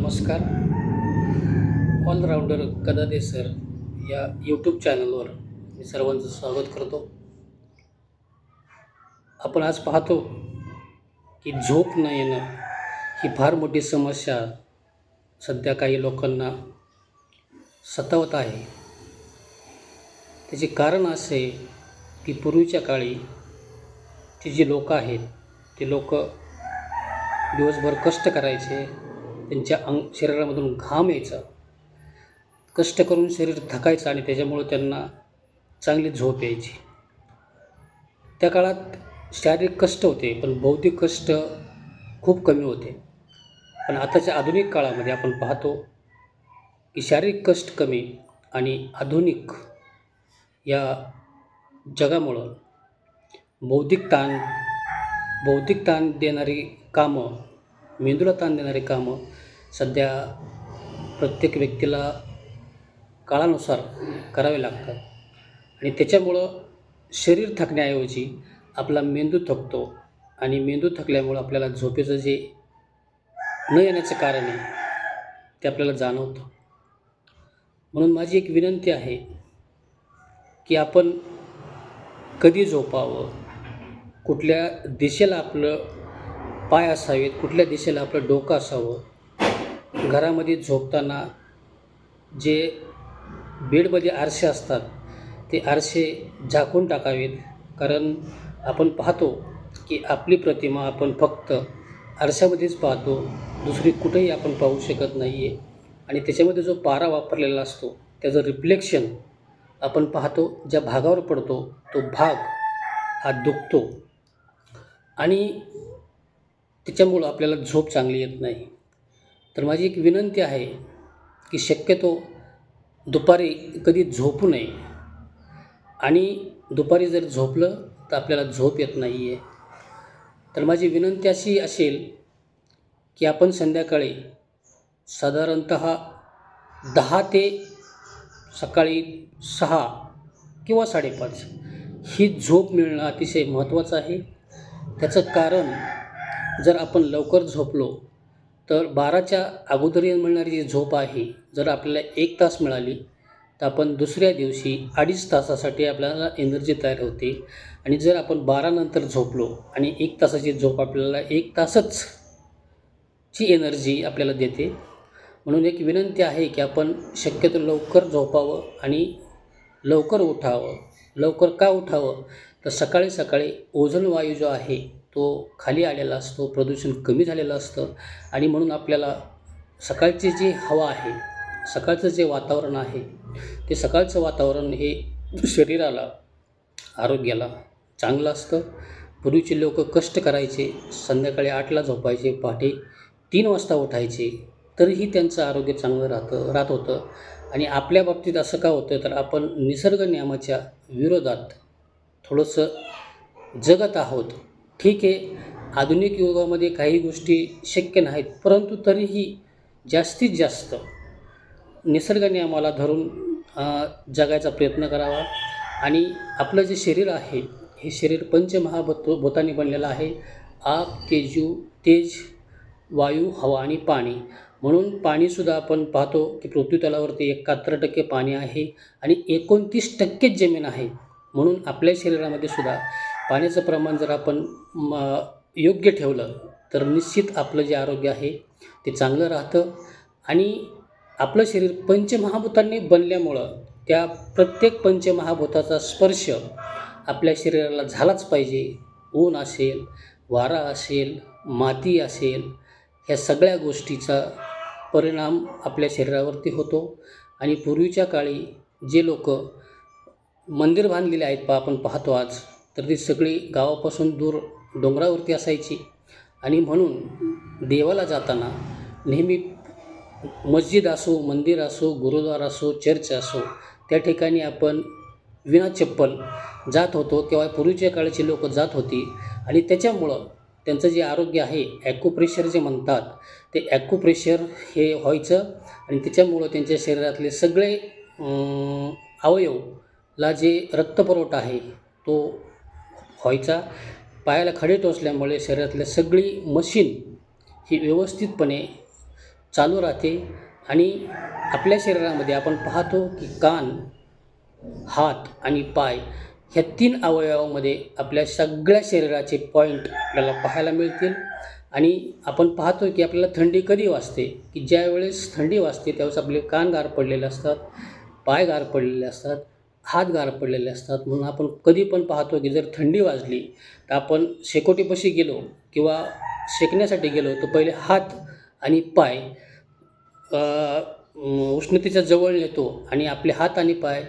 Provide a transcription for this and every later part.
नमस्कार. Allrounder Kadade sir या YouTube चॅनलवर मी सर्वांचं स्वागत करतो. आपण आज पाहतो की झोप न येणं ही फार मोठी समस्या सध्या काही लोकांना सतावत आहे. त्याचे कारण असे की पूर्वीच्या काळी ती जी लोकं आहेत ते लोक दिवसभर कष्ट करायचे त्यांच्या अंग शरीरामधून घाम यायचा. कष्ट करून शरीर थकायचं आणि त्याच्यामुळं त्यांना चांगली झोप यायची. त्या काळात शारीरिक कष्ट होते पण बौद्धिक कष्ट खूप कमी होते. पण आताच्या आधुनिक काळामध्ये आपण पाहतो की शारीरिक कष्ट कमी आणि आधुनिक या जगामुळं बौद्धिक ताण बौद्धिक ताण देणारी कामं मेंदूला ताण देणारे कामं सध्या प्रत्येक व्यक्तीला काळानुसार करावे लागतात. आणि त्याच्यामुळं शरीर थकण्याऐवजी आपला मेंदू थकतो आणि मेंदू थकल्यामुळं आपल्याला झोपेचं जे न येण्याचं कारण आहे ते आपल्याला जाणवतं. म्हणून माझी एक विनंती आहे की आपण कधी झोपावं कुठल्या दिशेला आपलं पाय असावेत कुठल्या दिशेला आपलं डोकं असावं? घरामध्ये झोपताना जे बेडमध्ये आरसे असतात ते आरसे झाकून टाकावेत. कारण आपण पाहतो की आपली प्रतिमा आपण फक्त आरशामध्येच पाहतो दुसरी कुठेही आपण पाहू शकत नाही आहे आणि त्याच्यामध्ये जो पारा वापरलेला असतो त्याचं रिफ्लेक्शन आपण पाहतो ज्या भागावर पडतो तो भाग हा दुखतो. आणि त्याच्यामुळं आपल्याला झोप चांगली येत नाही. तर माझी एक विनंती आहे की शक्यतो दुपारी कधी झोपू नये. आणि दुपारी जर झोपलं तर आपल्याला झोप येत नाही आहे तर माझी विनंती अशी असेल की आपण संध्याकाळी साधारणत दहा ते सकाळी सहा किंवा साडेपाच ही झोप मिळणं अतिशय महत्त्वाचं आहे. त्याचं कारण जर आपण लवकर झोपलो तर बाराच्या अगोदर मिळणारी जी झोप आहे जर आपल्याला एक तास मिळाली तर आपण दुसऱ्या दिवशी अडीच तासासाठी आपल्याला एनर्जी तयार होते. आणि जर आपण बारानंतर झोपलो आणि एक तासाची झोप आपल्याला एक तासच ची एनर्जी आपल्याला देते म्हणून एक विनंती आहे की आपण शक्यतो लवकर झोपावं आणि लवकर उठावं. लवकर का उठावं? तर सकाळी सकाळी ओझन वायू जो आहे तो खाली आलेला असतो प्रदूषण कमी झालेलं असतं आणि म्हणून आपल्याला सकाळची जी हवा आहे सकाळचं जे वातावरण आहे ते सकाळचं वातावरण हे शरीराला आरोग्याला चांगलं असतं. पूर्वीचे लोक कष्ट करायचे संध्याकाळी आठला झोपायचे पहाटे तीन वाजता उठायचे तरीही त्यांचं आरोग्य चांगलं राहतं राहत होतं. आणि आपल्या बाबतीत असं का होतं तर आपण निसर्ग नियमाच्या विरोधात थोडंसं जगत आहोत. ठीक आहे. आधुनिक युगामध्ये काही गोष्टी शक्य नाहीत परंतु तरीही जास्तीत जास्त निसर्गाने आम्हाला धरून जगायचा प्रयत्न करावा. आणि आपलं जे शरीर आहे हे शरीर पंचमहाभूत भूतांनी बनलेलं आहे. आग तेजू तेज वायू हवा आणि पाणी. म्हणून पाणीसुद्धा आपण पाहतो की पृथ्वीतलावरती एकाहत्तर टक्के पाणी आहे आणि एकोणतीस टक्केच जमीन आहे. म्हणून आपल्या शरीरामध्ये सुद्धा पाण्याचं प्रमाण जर आपण म योग्य ठेवलं तर निश्चित आपलं जे आरोग्य आहे ते चांगलं राहतं. आणि आपलं शरीर पंचमहाभूतांनी बनल्यामुळं त्या प्रत्येक पंचमहाभूताचा स्पर्श आपल्या शरीराला झालाच पाहिजे. ऊन असेल वारा असेल माती असेल ह्या सगळ्या गोष्टीचा परिणाम आपल्या शरीरावरती होतो. आणि पूर्वीच्या काळी जे लोक मंदिर बांधलेले आहेत पा आपण पाहतो आज तर ती सगळी गावापासून दूर डोंगरावरती असायची. आणि म्हणून देवाला जाताना नेहमी मस्जिद असो मंदिर असो गुरुद्वार असो चर्च असो त्या ठिकाणी आपण विना चप्पल जात होतो. किंवा पूर्वीच्या काळाची लोक जात होती आणि त्याच्यामुळं त्यांचं जे आरोग्य आहे ॲक्युप्रेशर जे म्हणतात ते ॲक्युप्रेशर हे व्हायचं आणि त्याच्यामुळं त्यांच्या शरीरातले सगळे अवयवला जे रक्तपुरवठा आहे तो व्हायचा. पायाला खडे टोचल्यामुळे शरीरातल्या सगळी मशीन ही व्यवस्थितपणे चालू राहते आणि आपल्या शरीरामध्ये आपण पाहतो की कान हात आणि पाय ह्या तीन अवयवामध्ये आपल्या सगळ्या शरीराचे पॉईंट आपल्याला पाहायला मिळतील. आणि आपण पाहतो की आपल्याला थंडी कधी वाजते? की ज्यावेळेस थंडी वाजते त्यावेळेस आपले कान गार पडलेले असतात पाय गार पडलेले असतात. हात गार पडलेले असतात. म्हणून आपण कधी पण पाहतो की जर थंडी वाजली तर आपण शेकोटीपाशी गेलो किंवा शेकण्यासाठी गेलो तर पहिले हात आणि पाय उष्णतेच्या जवळ नेतो आणि आपले हात आणि पाय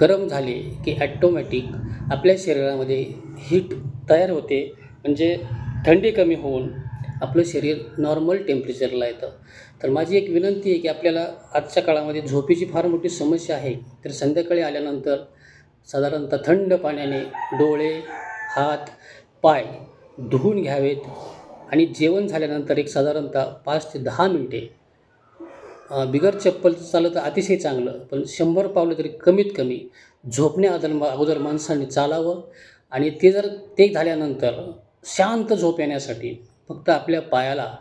गरम झाले की ॲटोमॅटिक आपल्या शरीरामध्ये हीट तयार होते. म्हणजे थंडी कमी होऊन आपलं शरीर नॉर्मल टेम्परेचरला येतं. तर माझी एक विनंती आहे की आपल्याला आजच्या काळामध्ये झोपेची फार मोठी समस्या आहे. तर संध्याकाळी आल्यानंतर साधारणतः थंड पाण्याने डोळे हात पाय धुवून घ्यावेत आणि जेवण झाल्यानंतर एक साधारणतः पाच ते दहा मिनटे बिगर चप्पल चाललं तर अतिशय चांगलं पण शंभर पावलं तरी कमीत कमी झोपण्या अगोदर अगोदर माणसाने चालावं आणि ते जर ते झाल्यानंतर शांत झोप येण्यासाठी फक्त आपल्या पायाला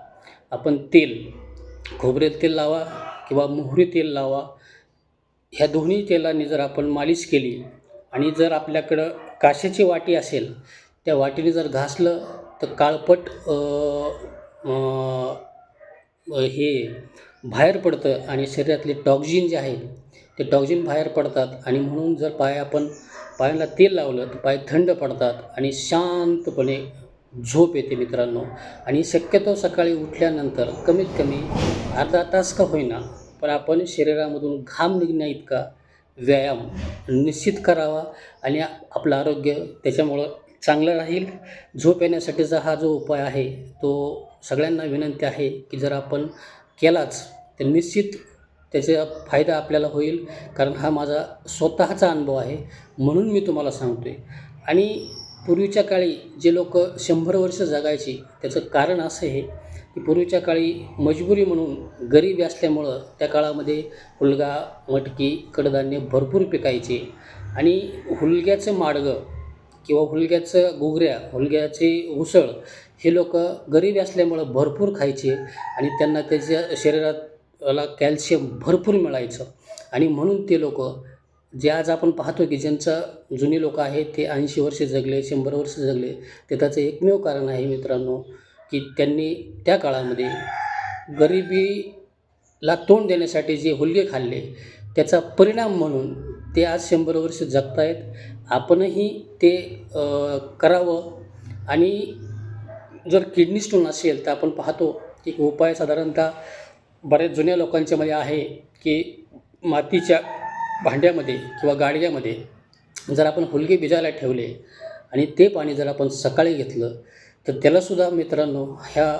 आपण तेल खोबरेल तेल लावा किंवा मोहरी तेल लावा. ह्या दोन्ही तेलाने जर आपण मालिश केली आणि जर आपल्याकडं काशाची वाटी असेल त्या वाटीने जर घासलं तर काळपट हे बाहेर पडतं आणि शरीरातले टॉक्झिन जे आहे ते टॉक्झिन बाहेर पडतात आणि म्हणून जर पाय आपण पायाला तेल लावलं तर पाय थंड पडतात आणि शांतपणे झोप येते मित्रांनो. आणि शक्यतो सकाळी उठल्यानंतर कमीत कमी अर्धा तास का होईना पण आपण शरीरामधून घाम निघण्या इतका व्यायाम निश्चित करावा आणि आपलं आरोग्य त्याच्यामुळं चांगलं राहील. झोप येण्यासाठीचा हा जो उपाय आहे तो सगळ्यांना विनंती आहे की जर आपण केलाच तर निश्चित त्याचा फायदा आपल्याला होईल. कारण हा माझा स्वतःचा अनुभव आहे म्हणून मी तुम्हाला सांगतो आहे आणि पूर्वीच्या काळी जे लोक शंभर वर्ष जगायचे त्याचं कारण असं आहे की पूर्वीच्या काळी मजबुरी म्हणून गरीबी असल्यामुळं त्या काळामध्ये हुलगा मटकी कडधान्य भरपूर पिकायचे. आणि हुलग्याचं माडगं किंवा हुलग्याचं घुगऱ्या हुलग्याचे उसळ हे लोक गरीब असल्यामुळं भरपूर खायचे आणि त्यांना त्याच्या शरीराला कॅल्शियम भरपूर मिळायचं. आणि म्हणून ते लोक जे आज आपण पाहतो की ज्यांचं जुनी लोक आहेत ते ऐंशी वर्षे जगले शंभर वर्ष जगले ते त्याचं एकमेव कारण आहे मित्रांनो की त्यांनी त्या काळामध्ये गरिबीला तोंड देण्यासाठी जे हुलगे खाल्ले त्याचा परिणाम म्हणून ते आज शंभर वर्ष जगतायत. आपणही ते करावं आणि जर किडनी स्टोन असेल तर आपण पाहतो की उपाय साधारणतः बऱ्याच जुन्या लोकांच्यामध्ये आहे की मातीच्या भांड्यामध्ये किंवा गाडग्यामध्ये जर आपण हुलगे भिजायला ठेवले आणि ते पाणी जर आपण सकाळी घेतलं तर त्यालासुद्धा मित्रांनो ह्या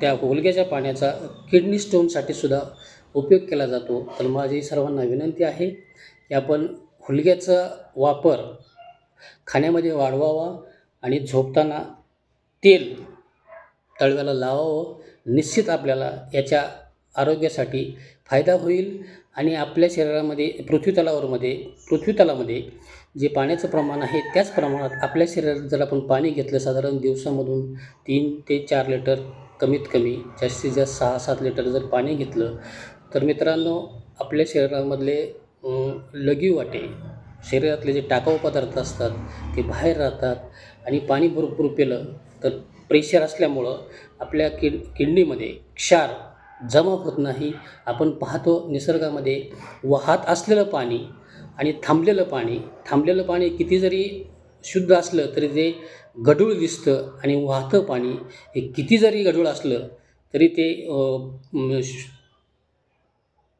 त्या हुलग्याच्या पाण्याचा किडनी स्टोनसाठी सुद्धा उपयोग केला जातो. तर माझी सर्वांना विनंती आहे की आपण हुलग्याचा वापर खाण्यामध्ये वाढवावा आणि झोपताना तेल तळव्याला लावावं. निश्चित आपल्याला याच्या आरोग्यासाठी फायदा होईल आणि आपल्या शरीरामध्ये पृथ्वीतलावरमध्ये पृथ्वीतलामध्ये जे पाण्याचं प्रमाण आहे त्याच प्रमाणात आपल्या शरीरात जर आपण पाणी घेतलं साधारण दिवसामधून तीन ते चार लिटर कमीत कमी जास्तीत जास्त सहा सात लिटर जर पाणी घेतलं तर मित्रांनो आपल्या शरीरामधले लगी वाटे शरीरातले जे टाकाऊ पदार्थ असतात ते बाहेर राहतात आणि पाणी भरपूर पिलं तर प्रेशर असल्यामुळं आपल्या किड किडनीमध्ये क्षार जमा होत नाही. आपण पाहतो निसर्गामध्ये वाहत असलेलं पाणी आणि थांबलेलं पाणी. थांबलेलं पाणी किती जरी शुद्ध असलं तरी ते गढूळ दिसतं आणि वाहतं पाणी हे किती जरी गढूळ असलं तरी ते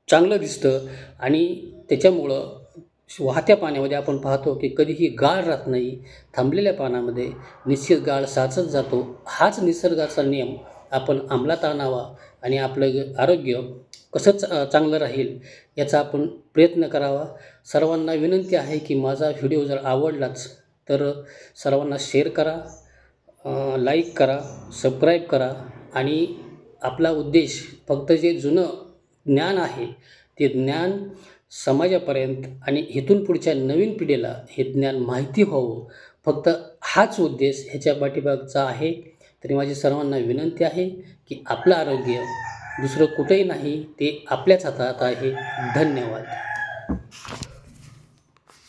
चांगलं दिसतं आणि त्याच्यामुळं वाहत्या पाण्यामध्ये आपण पाहतो की कधीही गाळ राहत नाही. थांबलेल्या पाण्यामध्ये निश्चित गाळ साचत जातो. हाच निसर्गाचा नियम. आपण अंमलात आणावा आणि आपलं आरोग्य कसं च चांगलं राहील याचा आपण प्रयत्न करावा. सर्वांना विनंती आहे की माझा व्हिडिओ जर आवडलाच तर सर्वांना शेअर करा लाईक करा सबस्क्राईब करा आणि आपला उद्देश फक्त जे जुनं ज्ञान आहे ते ज्ञान समाजापर्यंत आणि इथून पुढच्या नवीन पिढीला हे ज्ञान माहिती व्हावं. फक्त हाच उद्देश ह्याच्या पाठीमागचा आहे. तरी माझी सर्वांना विनंती आहे की आपलं आरोग्य दुसरं कुठेही नाही ते आपल्याच हातात आहे. धन्यवाद.